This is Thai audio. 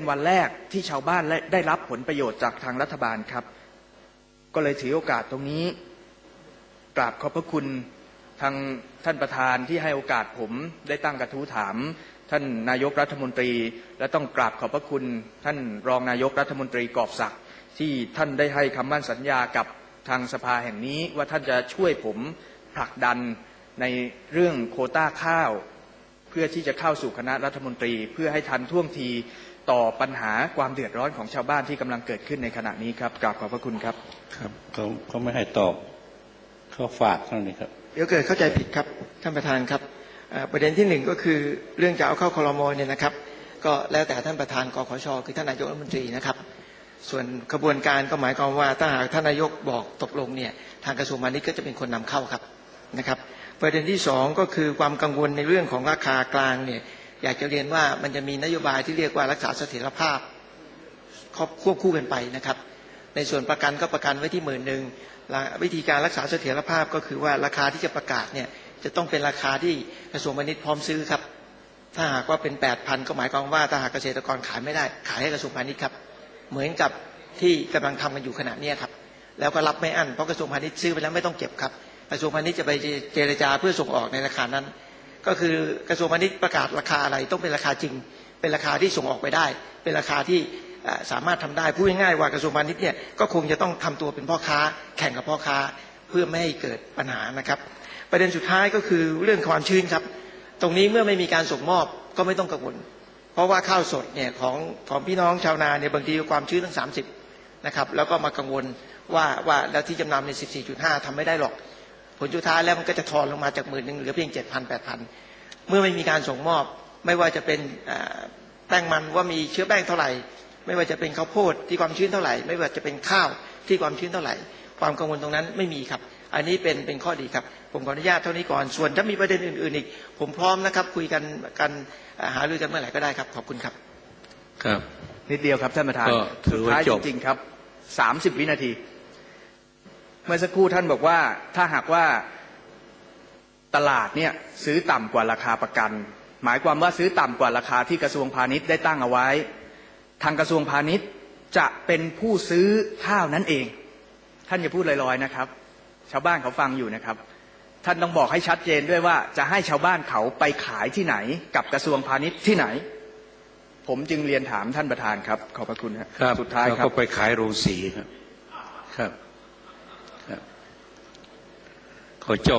วันแรกที่ชาวบ้านได้รับผลประโยชน์จากทางรัฐบาลครับ ก็เลยถือโอกาสตรงนี้กราบขอบพระคุณทางท่านประธานที่ให้โอกาสผมได้ตั้งกระทู้ถาม ท่านนายกรัฐมนตรี และต้องกราบขอบพระคุณ ท่านรองนายกรัฐมนตรีกอบศักดิ์ที่ท่านได้ให้คำมั่นสัญญากับทางสภาแห่งนี้ว่าท่านจะช่วยผมผลักดันในเรื่องโคต้าข้าว เพื่อที่จะเข้าสู่คณะรัฐมนตรี เพื่อให้ทันท่วงทีต่อปัญหาความเดือดร้อนของชาวบ้านที่กำลังเกิดขึ้นในขณะนี้ครับกราบขอบพระคุณครับ ครับเขาเขาไม่ให้ตอบเขาฝากเท่านี้ครับเดี๋ยวเกิดเข้าใจผิดครับท่านประธานครับเอ่อประเด็นที่หนึ่งก็คือเรื่องจะเอาเข้าคลมเนี่ยนะครับ ก็แล้วแต่ท่านประธานกขชคือท่านนายกรัฐมนตรีนะครับ ส่วนกระบวนการก็หมายความว่าถ้าหากท่านนายกบอกตกลงเนี่ยทางกระทรวงพาณิชย์ก็จะเป็นคนนำเข้าครับนะครับ ประเด็นที่สองก็คือความกังวลในเรื่องของราคากลางเนี่ยอยากจะเรียนว่ามันจะมีนโยบายที่เรียกว่ารักษาเสถียรภาพควบคู่กันไปนะครับ ในส่วนประกันก็ประกันไว้ที่หมื่นหนึ่งวิธีการรักษาเสถียรภาพก็คือว่าราคาที่จะประกาศเนี่ยจะต้องเป็นราคาที่กระทรวงพาณิชย์พร้อมซื้อครับ ถ้าหากว่าเป็น 8,000ก็หมายความว่าถ้าหากเกษตรกรขายไม่ได้ขายให้กระทรวงพาณิชย์ครับ เหมือนกับที่กำลังทำกันอยู่ขณะนี้ครับ แล้วก็รับไม่อั้นเพราะกระทรวงพาณิชย์ซื้อไปแล้วไม่ต้องเก็บครับ กระทรวงพาณิชย์จะไปเจรจาเพื่อส่งออกในราคานั้น ก็คือกระทรวงพาณิชย์ประกาศราคาอะไรต้องเป็นราคาจริง เป็นราคาที่ส่งออกไปได้ เป็นราคาที่สามารถทำได้พูดง่ายๆว่ากระทรวงพาณิชย์เนี่ยก็คงจะต้องทำตัวเป็นพ่อค้า แข่งกับพ่อค้าเพื่อไม่ให้เกิดปัญหานะครับ ประเด็นสุดท้ายก็คือเรื่องความชื้นครับ ตรงนี้เมื่อไม่มีการส่งมอบก็ไม่ต้องกังวล เพราะว่าข้าวสดเนี่ยของของพี่น้องชาวนาเนี่ยบางทีความชื้นตั้ง 30นะครับแล้วก็มากังวลว่าว่าแล้วที่จำนำใน 14.5ทำไม่ได้หรอก ผลสุดท้ายแล้วมันก็จะทอนลงมาจากหมื่นหนึ่งเหลือเพียง7,000 8,000เมื่อไม่มีการส่งมอบ ไม่ว่าจะเป็นเอ่อแป้งมันว่ามีเชื้อแป้งเท่าไหร่ ไม่ว่าจะเป็นข้าวโพดที่ความชื้นเท่าไหร่ ไม่ว่าจะเป็นข้าวที่ความชื้นเท่าไหร่ ความกังวลตรงนั้นไม่มีครับ อันนี้เป็นเป็นข้อดีครับ ผมขออนุญาตเท่านี้ก่อนส่วนถ้ามีประเด็นอื่นๆอีก ผมพร้อมนะครับ คุยกันกันเอ่อหารือกันเมื่อไหร่ก็ได้ครับ ขอบคุณครับ ครับ นิดเดียวครับท่านประธานก็ถืสุอดว่าท้ายจจบริงๆครับสามสิบวินาที เมื่อสักครู่ท่านบอกว่าถ้าหากว่าตลาดเนี่ยซื้อต่ำกว่าราคาประกัน หมายความว่าซื้อต่ำกว่าราคาที่กระทรวงพาณิชย์ได้ตั้งเอาไว้ ทางกระทรวงพาณิชย์จะเป็นผู้ซื้อข้าวนั่นเอง ท่านอย่าพูดลอยๆนะครับ ชาวบ้านเขาฟังอยู่นะครับ ท่านต้องบอกให้ชัดเจนด้วยว่าจะให้ชาวบ้านเขาไปขายที่ไหน กับกระทรวงพาณิชย์ที่ไหน ผมจึงเรียนถามท่านประธานครับ ขอบพระคุณครับครับสุดท้ายคแล้วรับก็ไปขายโรงสีครับครับ เขาเจ